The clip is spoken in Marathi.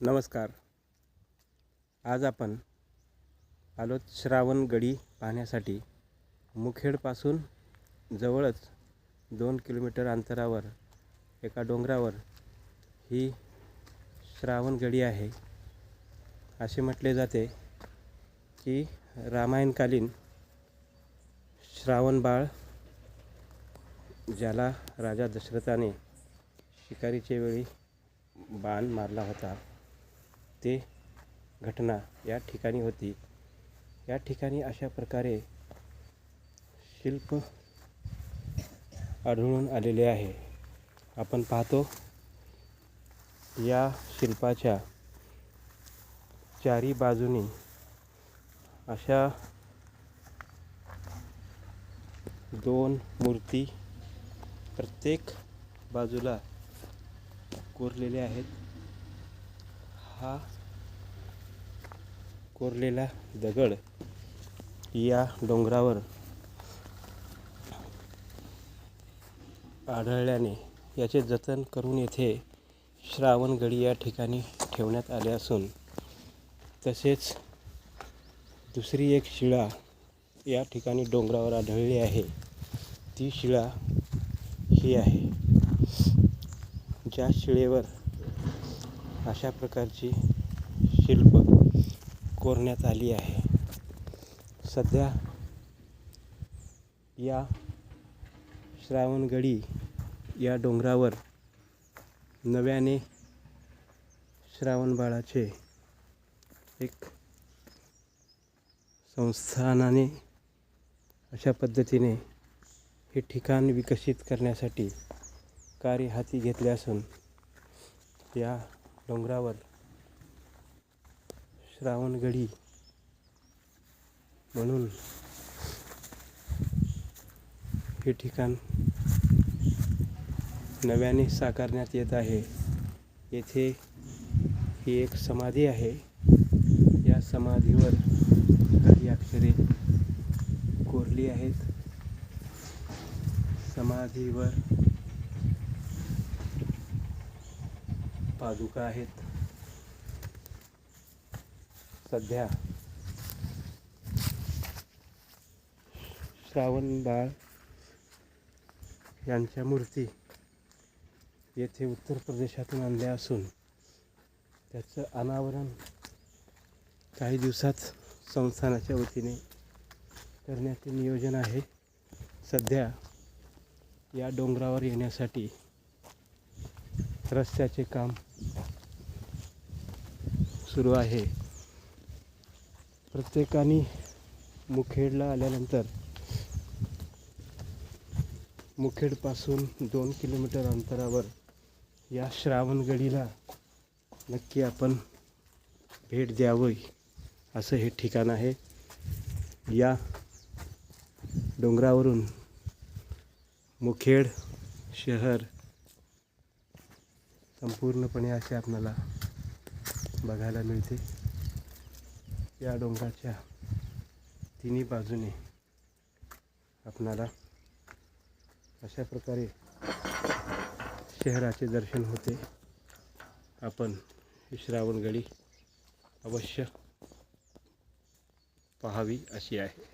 नमस्कार. आज आपण आलोत श्रावण गडी पाहण्यासाठी. मुखेडपासून जवळच दोन किलोमीटर अंतरावर एका डोंगरावर ही श्रावण गडी आहे. असे म्हटले जाते की रामायणकालीन श्रावणबाळ ज्याला राजा दशरथाने शिकारीच्या वेळी बाण मारला होता. ते घटना या ठिकाणी होती. या ठिकाणी अशा प्रकारे शिल्प आढळून आलेले आहे. आपण पाहतो या शिल्पाच्या चारी बाजूनी अशा दोन मूर्ती प्रत्येक बाजूला कोरलेले आहेत. हा कोरलेला दगड या डोंगरावर आढळल्याने याचे जतन करून येथे श्रावणगडी या ठिकाणी ठेवण्यात आले असून तसेच दुसरी एक शिळा या ठिकाणी डोंगरावर आढळली आहे. ती शिळा ही आहे. ज्या शिळेवर अशा प्रकारची शिल्प कोरण्यात आली आहे. सध्या या श्रावणगडी या डोंगरावर नव्याने श्रावणबाळाचे एक संस्थानाने अशा पद्धतीने हे ठिकाण विकसित करण्यासाठी कार्य हाती घेतले असून या डोंगरावर. श्रावणगडी म्हणून हे ठिकाण नव्याने साकारण्यात येत आहे. येथे ही एक समाधी आहे. या समाधीवर काही अक्षरे कोरली आहेत. समाधीवर पादुका आहेत. सध्या श्रावण बाळ यांच्या मूर्ती येथे उत्तर प्रदेशातून आणल्या असून त्याचं अनावरण काही दिवसात संस्थानाच्या वतीने करण्याचे नियोजन आहे. सध्या या डोंगरावर येण्यासाठी रस्त्याचे काम सुरू आहे. प्रत्येकाने मुखेडला आल्यानंतर मुखेडपासून दोन किलोमीटर अंतरावर या श्रावणगडीला नक्की आपण भेट द्यावी असं हे ठिकाण आहे. या डोंगरावरून मुखेड शहर संपूर्णपणे असे आपणाला बघायला मिळते. या डोंगराच्या तिन्ही बाजूने आपणाला अशा प्रकारे शहराचे दर्शन होते. आपण श्रावणगडी अवश्य पाहावी अशी आहे.